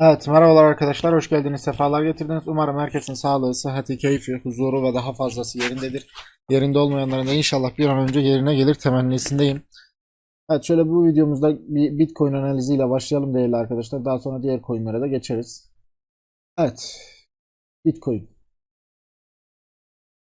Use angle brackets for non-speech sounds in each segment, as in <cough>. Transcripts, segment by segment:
Evet merhabalar arkadaşlar hoş geldiniz sefalar getirdiniz. Umarım herkesin sağlığı sıhhati keyfi huzuru ve daha fazlası yerindedir. Yerinde olmayanların da inşallah bir an önce yerine gelir temennisindeyim Evet şöyle bu videomuzda bir bitcoin analiziyle başlayalım değerli arkadaşlar. Daha sonra diğer coinlere de geçeriz. Evet bitcoin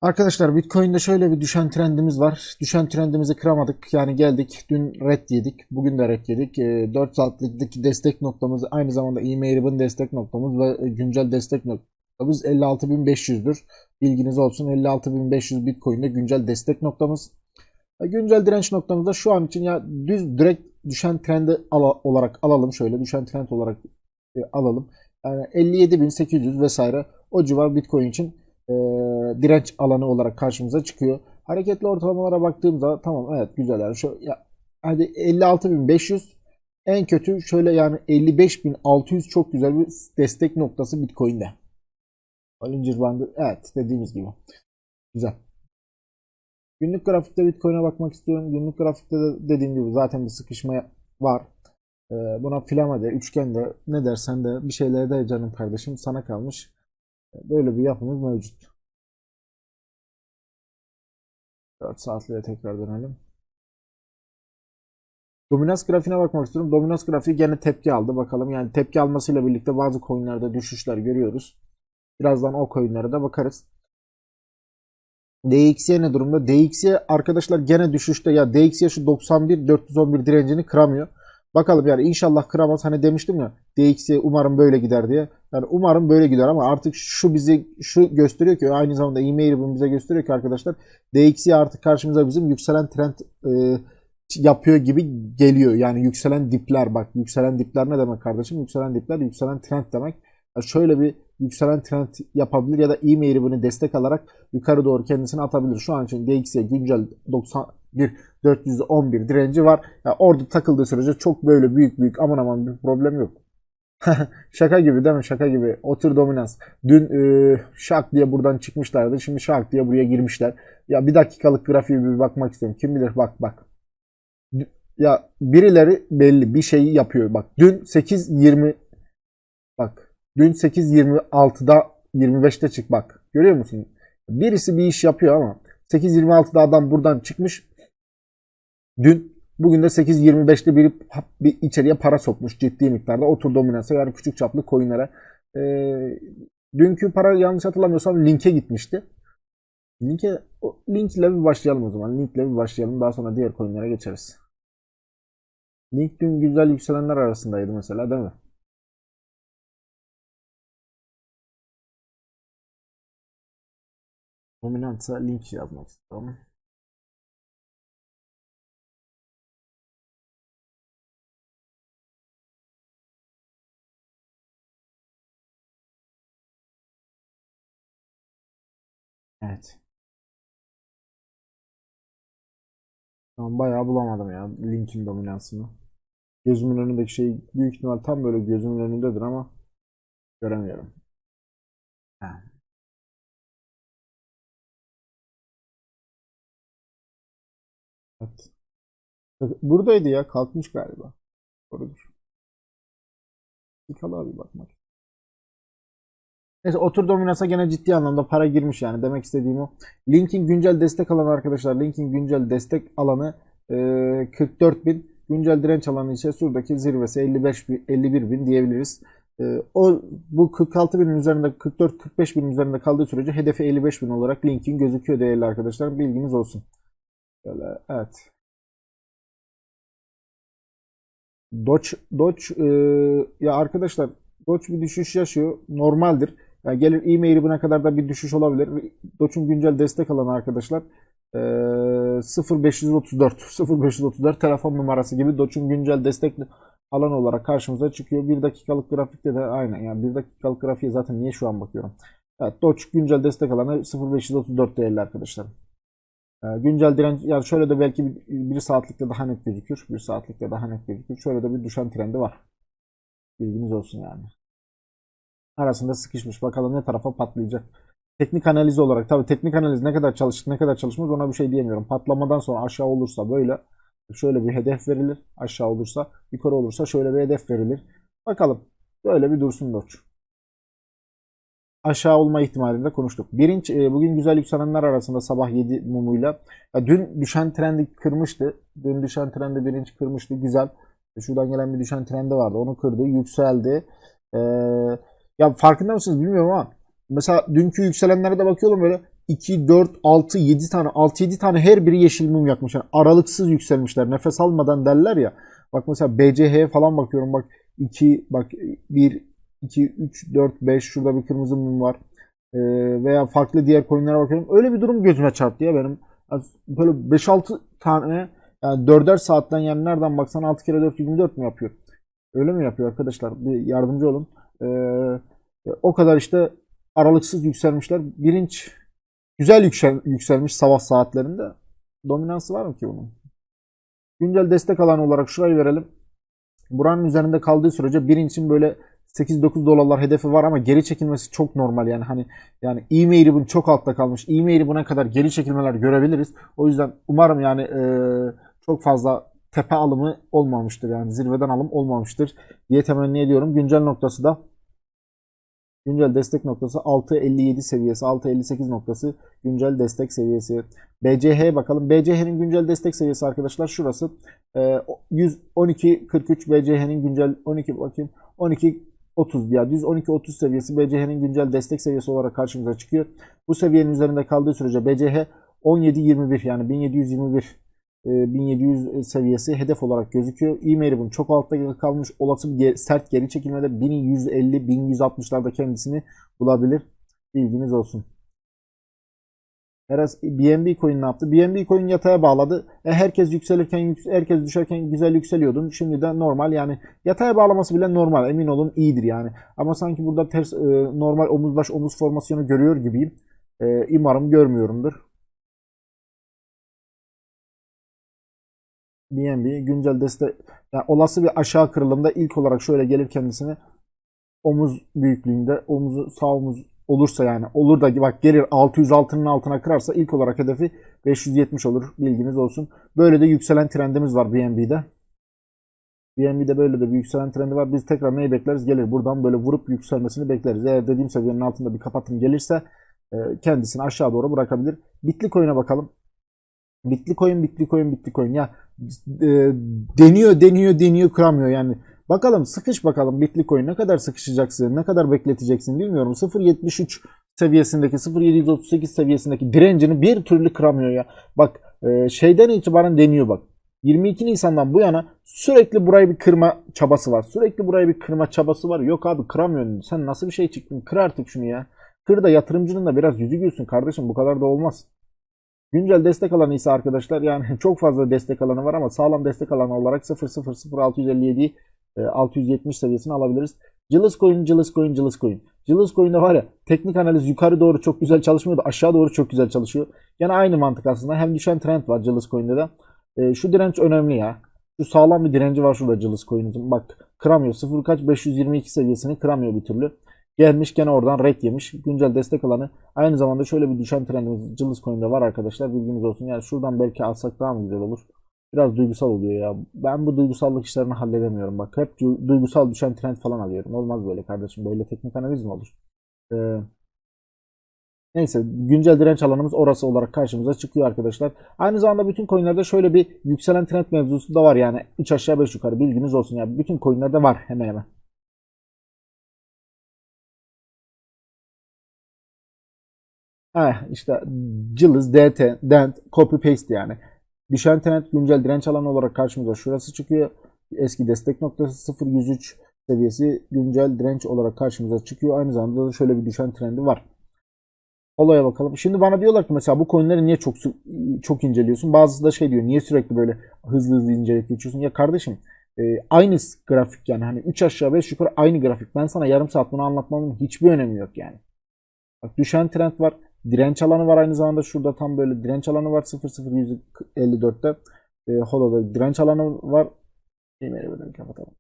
Arkadaşlar Bitcoin'de şöyle bir düşen trendimiz var. Düşen trendimizi kıramadık. Yani geldik. Dün red yedik. Bugün de red yedik. E, 4 saatlikteki destek noktamız aynı zamanda e-mail'in destek noktamız ve güncel destek noktamız 56.500'dür. Bilginiz olsun. 56.500 Bitcoin'de güncel destek noktamız. E, güncel direnç noktamızda şu an için ya düz direkt düşen trendi ala- olarak alalım. Şöyle düşen trend olarak e, alalım. Yani 57.800 vesaire o civar Bitcoin için e, direnç alanı olarak karşımıza çıkıyor. Hareketli ortalamalara baktığımda tamam evet güzel yani şu ya, hadi 56.500 en kötü şöyle yani 55.600 çok güzel bir destek noktası Bitcoin'de. Bollinger Bandı evet dediğimiz gibi. Güzel. Günlük grafikte Bitcoin'e bakmak istiyorum. Günlük grafikte de dediğim gibi zaten bir sıkışma var. Ee, buna flama de, üçgen de ne dersen de bir şeyler de canım kardeşim sana kalmış. Böyle bir yapımız mevcut. 4 saatliğe tekrar dönelim. Dominans grafiğine bakmak istiyorum. Dominans grafiği gene tepki aldı. Bakalım yani tepki almasıyla birlikte bazı coinlerde düşüşler görüyoruz. Birazdan o coinlere de bakarız. DXY ne durumda? DXY arkadaşlar gene düşüşte. Ya DXY şu 91 411 direncini kıramıyor. Bakalım yani inşallah kıramaz. Hani demiştim ya DXY umarım böyle gider diye. Yani umarım böyle gider ama artık şu bizi şu gösteriyor ki aynı zamanda e-mail bunu bize gösteriyor ki arkadaşlar DXY artık karşımıza bizim yükselen trend e, yapıyor gibi geliyor. Yani yükselen dipler bak yükselen dipler ne demek kardeşim? Yükselen dipler yükselen trend demek. Yani şöyle bir yükselen trend yapabilir ya da e-mail'i bunu destek alarak yukarı doğru kendisini atabilir. Şu an için DXY güncel 91 411 direnci var. Yani orada takıldığı sürece çok böyle büyük büyük aman aman bir problem yok. <laughs> Şaka gibi değil mi? Şaka gibi. Otur dominans. Dün e, şak diye buradan çıkmışlardı. Şimdi şak diye buraya girmişler. Ya bir dakikalık grafiğe bir bakmak istiyorum. Kim bilir bak bak. Ya birileri belli bir şeyi yapıyor. Bak dün 8.20 bak dün 8.26'da 25'te çık bak. Görüyor musun? Birisi bir iş yapıyor ama 8.26'da adam buradan çıkmış. Dün Bugün de 8.25'te biri bir içeriye para sokmuş ciddi miktarda. Otur dominansa yani küçük çaplı coinlere. E, dünkü para yanlış hatırlamıyorsam linke gitmişti. Linke, link ile bir başlayalım o zaman. Link ile bir başlayalım. Daha sonra diğer coinlere geçeriz. Link dün güzel yükselenler arasındaydı mesela değil mi? Dominantsa link yazmak istiyorum. Evet. An bayağı bulamadım ya linkin dominansını. Gözümün önündeki şey büyük ihtimal tam böyle gözümün önündedir ama göremiyorum. Ha. Evet. Buradaydı ya kalkmış galiba. Doğrudur. Yıkalı abi bakmak. Neyse otur dominansa gene ciddi anlamda para girmiş yani demek istediğim o. Link'in güncel destek alanı arkadaşlar. Link'in güncel destek alanı e, 44 bin. Güncel direnç alanı ise şuradaki zirvesi 55 bin, 51 bin diyebiliriz. E, o bu 46 binin üzerinde 44-45 bin üzerinde kaldığı sürece hedefi 55 bin olarak Link'in gözüküyor değerli arkadaşlar. Bilginiz olsun. Böyle, evet. Doge, Doge e, ya arkadaşlar Doge bir düşüş yaşıyor. Normaldir. Yani gelir e-maili buna kadar da bir düşüş olabilir. Doge'un güncel destek alanı arkadaşlar e, 0534 0534 <laughs> telefon numarası gibi Doge'un güncel destek alan olarak karşımıza çıkıyor. Bir dakikalık grafikte de aynen. Yani bir dakikalık grafiğe zaten niye şu an bakıyorum. Evet Doge güncel destek alanı 0534 değerli arkadaşlar. E, güncel direnç yani şöyle de belki bir saatlikte daha net gözükür. Bir saatlikte daha net gözükür. Şöyle de bir düşen trendi var. Bilginiz olsun yani. Arasında sıkışmış. Bakalım ne tarafa patlayacak. Teknik analiz olarak tabii teknik analiz ne kadar çalıştık ne kadar çalışmaz ona bir şey diyemiyorum. Patlamadan sonra aşağı olursa böyle şöyle bir hedef verilir. Aşağı olursa yukarı olursa şöyle bir hedef verilir. Bakalım. Böyle bir dursun Doç. Aşağı olma ihtimalinde konuştuk. Birinci, e, bugün güzel yükselenler arasında sabah 7 mumuyla. Ya dün düşen trendi kırmıştı. Dün düşen trendi birinci kırmıştı. Güzel. Şuradan gelen bir düşen trendi vardı. Onu kırdı. Yükseldi. Ee, ya farkında mısınız bilmiyorum ama mesela dünkü yükselenlere de bakıyorum böyle 2, 4, 6, 7 tane 6-7 tane her biri yeşil mum yakmış. Yani aralıksız yükselmişler. Nefes almadan derler ya. Bak mesela BCH'ye falan bakıyorum. Bak 2, bak 1, 2, 3, 4, 5 şurada bir kırmızı mum var. Ee, veya farklı diğer coinlere bakıyorum. Öyle bir durum gözüme çarptı ya benim. Yani böyle 5-6 tane yani 4'er saatten yani nereden baksan 6 kere 4 24 mi yapıyor? Öyle mi yapıyor arkadaşlar? Bir yardımcı olun. Ee, o kadar işte aralıksız yükselmişler. Birinç güzel yüksel, yükselmiş sabah saatlerinde. Dominansı var mı ki bunun? Güncel destek alanı olarak şurayı verelim. Buranın üzerinde kaldığı sürece birinçin böyle 8-9 dolarlar hedefi var ama geri çekilmesi çok normal yani hani yani e-mail'i bunun çok altta kalmış. E-mail'i buna kadar geri çekilmeler görebiliriz. O yüzden umarım yani e, çok fazla tepe alımı olmamıştır yani zirveden alım olmamıştır diye temenni ediyorum. Güncel noktası da güncel destek noktası 6.57 seviyesi 6.58 noktası güncel destek seviyesi. BCH'ye bakalım. BCH'nin güncel destek seviyesi arkadaşlar şurası. E, 112.43 BCH'nin güncel 12 bakayım 12 30 ya düz 12-30 seviyesi BCH'nin güncel destek seviyesi olarak karşımıza çıkıyor. Bu seviyenin üzerinde kaldığı sürece BCH 17-21 yani 1721 e, 1700 seviyesi hedef olarak gözüküyor. Bunun çok altta kalmış. Olası bir sert geri çekilmede 1150-1160'larda kendisini bulabilir. Bilginiz olsun. Biraz BNB coin ne yaptı? BNB coin yataya bağladı. E, herkes yükselirken, herkes düşerken güzel yükseliyordun. Şimdi de normal yani yataya bağlaması bile normal. Emin olun iyidir yani. Ama sanki burada ters e, normal omuz baş omuz formasyonu görüyor gibiyim. E, umarım görmüyorumdur. BNB güncel destek yani olası bir aşağı kırılımda ilk olarak şöyle gelir kendisini omuz büyüklüğünde omuzu sağ omuz olursa yani olur da bak gelir 606'nın altına kırarsa ilk olarak hedefi 570 olur bilginiz olsun. Böyle de yükselen trendimiz var BNB'de. BNB'de böyle de bir yükselen trendi var. Biz tekrar neyi bekleriz? Gelir buradan böyle vurup yükselmesini bekleriz. Eğer dediğim seviyenin altında bir kapatım gelirse e, kendisini aşağı doğru bırakabilir. Bitli coin'e bakalım. Bitli coin, bitli coin, bitli coin. Ya e, deniyor, deniyor, deniyor, kıramıyor yani. Bakalım sıkış bakalım Bitcoin ne kadar sıkışacaksın, ne kadar bekleteceksin bilmiyorum. 0.73 seviyesindeki 0.738 seviyesindeki direncini bir türlü kıramıyor ya. Bak e, şeyden itibaren deniyor bak. 22 Nisan'dan bu yana sürekli burayı bir kırma çabası var. Sürekli burayı bir kırma çabası var. Yok abi kıramıyorsun. Sen nasıl bir şey çıktın? Kır artık şunu ya. Kır da yatırımcının da biraz yüzü gülsün kardeşim. Bu kadar da olmaz. Güncel destek alanı ise arkadaşlar yani <laughs> çok fazla destek alanı var ama sağlam destek alanı olarak 0.00657 670 seviyesini alabiliriz. Cılız coin, cılız coin, cılız coin. Cılız coin'de var ya teknik analiz yukarı doğru çok güzel çalışmıyor aşağı doğru çok güzel çalışıyor. Yine aynı mantık aslında. Hem düşen trend var cılız coin'de de. E, şu direnç önemli ya. Şu sağlam bir direnci var şurada cılız coin'in. Bak kıramıyor. 0 kaç 522 seviyesini kıramıyor bir türlü. Gelmiş gene oradan red yemiş. Güncel destek alanı. Aynı zamanda şöyle bir düşen trendimiz cılız coin'de var arkadaşlar. Bilginiz olsun. Yani şuradan belki alsak daha mı güzel olur? Biraz duygusal oluyor ya. Ben bu duygusallık işlerini halledemiyorum. Bak hep duygusal düşen trend falan alıyorum. Olmaz böyle kardeşim. Böyle teknik analiz mi olur? Ee, neyse güncel direnç alanımız orası olarak karşımıza çıkıyor arkadaşlar. Aynı zamanda bütün coinlerde şöyle bir yükselen trend mevzusu da var yani. 3 aşağı 5 yukarı bilginiz olsun ya. Bütün coinlerde var hemen hemen. Heh, işte cılız, DT, dent, copy paste yani. Düşen trend güncel direnç alanı olarak karşımıza şurası çıkıyor. Eski destek noktası 0.103 seviyesi güncel direnç olarak karşımıza çıkıyor. Aynı zamanda da şöyle bir düşen trendi var. Olaya bakalım. Şimdi bana diyorlar ki mesela bu coinleri niye çok çok inceliyorsun? Bazısı da şey diyor niye sürekli böyle hızlı hızlı inceleyip geçiyorsun? Ya kardeşim e, aynı grafik yani hani 3 aşağı 5 yukarı aynı grafik. Ben sana yarım saat bunu anlatmamın hiçbir önemi yok yani. Bak düşen trend var. Direnç alanı var aynı zamanda. Şurada tam böyle direnç alanı var 00154'te. E, Holo'da direnç alanı var. E-mail'i kapatalım.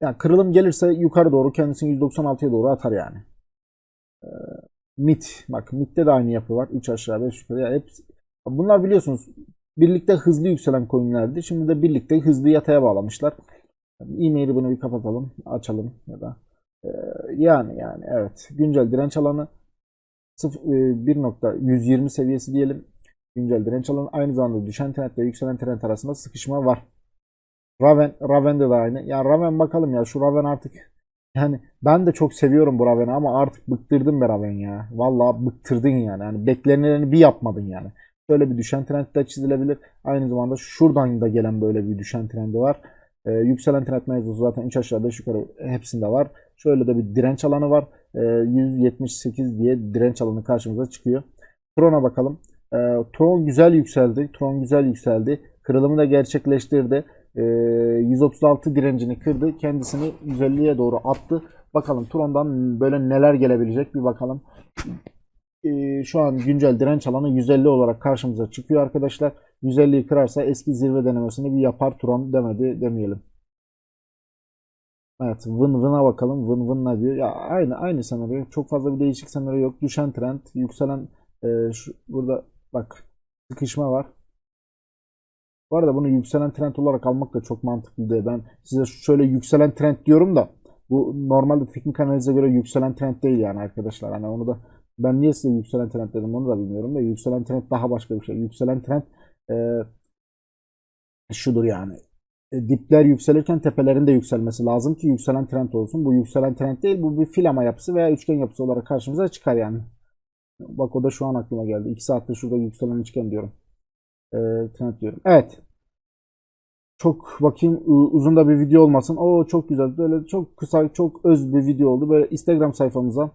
Yani kırılım gelirse yukarı doğru kendisini 196'ya doğru atar yani. E, MIT. Bak MIT'te de aynı yapı var. 3 aşağı 5 yukarı. Yani hepsi, bunlar biliyorsunuz birlikte hızlı yükselen coinlerdi. Şimdi de birlikte hızlı yataya bağlamışlar. E-mail'i bunu bir kapatalım, açalım ya da e, yani yani evet güncel direnç alanı 1.120 seviyesi diyelim. Güncel direnç alanı aynı zamanda düşen trend ve yükselen trend arasında sıkışma var. Raven, Raven'de de aynı. Ya Raven bakalım ya şu Raven artık yani ben de çok seviyorum bu Raven'i ama artık bıktırdım be Raven ya. Vallahi bıktırdın yani. yani beklenileni bir yapmadın yani. Şöyle bir düşen trend de çizilebilir. Aynı zamanda şuradan da gelen böyle bir düşen trendi var. Ee, yükselen trend mevzusu zaten 3 aşağı 5 yukarı hepsinde var. Şöyle de bir direnç alanı var. Ee, 178 diye direnç alanı karşımıza çıkıyor. Tron'a bakalım. Ee, Tron güzel yükseldi. Tron güzel yükseldi. Kırılımı da gerçekleştirdi. Ee, 136 direncini kırdı. Kendisini 150'ye doğru attı. Bakalım Tron'dan böyle neler gelebilecek bir bakalım. Ee, şu an güncel direnç alanı 150 olarak karşımıza çıkıyor arkadaşlar. 150'yi kırarsa eski zirve denemesini bir yapar Tron demedi demeyelim. Evet, Vın Vın'a bakalım. Vın Vın ne diyor? Ya aynı aynı senaryo. Çok fazla bir değişik senaryo yok. Düşen trend, yükselen e, şu, burada bak sıkışma var. Bu arada bunu yükselen trend olarak almak da çok mantıklı değil. Ben size şöyle yükselen trend diyorum da bu normalde teknik analize göre yükselen trend değil yani arkadaşlar. Hani onu da ben niye size yükselen trend dedim onu da bilmiyorum da yükselen trend daha başka bir şey. Yükselen trend e, şudur yani. E, dipler yükselirken tepelerin de yükselmesi lazım ki yükselen trend olsun. Bu yükselen trend değil bu bir filama yapısı veya üçgen yapısı olarak karşımıza çıkar yani. Bak o da şu an aklıma geldi. 2 saattir şurada yükselen üçgen diyorum. E, trend diyorum. Evet. Çok bakayım uzun da bir video olmasın. Oo çok güzel. Böyle çok kısa, çok öz bir video oldu. Böyle Instagram sayfamıza,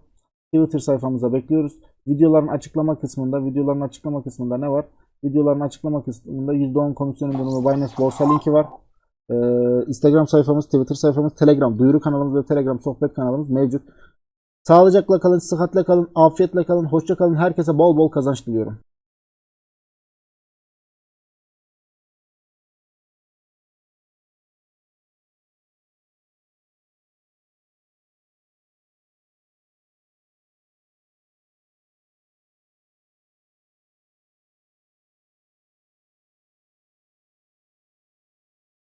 Twitter sayfamıza bekliyoruz. Videoların açıklama kısmında, videoların açıklama kısmında ne var? Videoların açıklama kısmında %10 komisyon indirimli Binance borsa linki var. Ee, Instagram sayfamız, Twitter sayfamız, Telegram, duyuru kanalımız ve Telegram sohbet kanalımız mevcut. Sağlıcakla kalın, sıhhatle kalın, afiyetle kalın, hoşça kalın. Herkese bol bol kazanç diliyorum.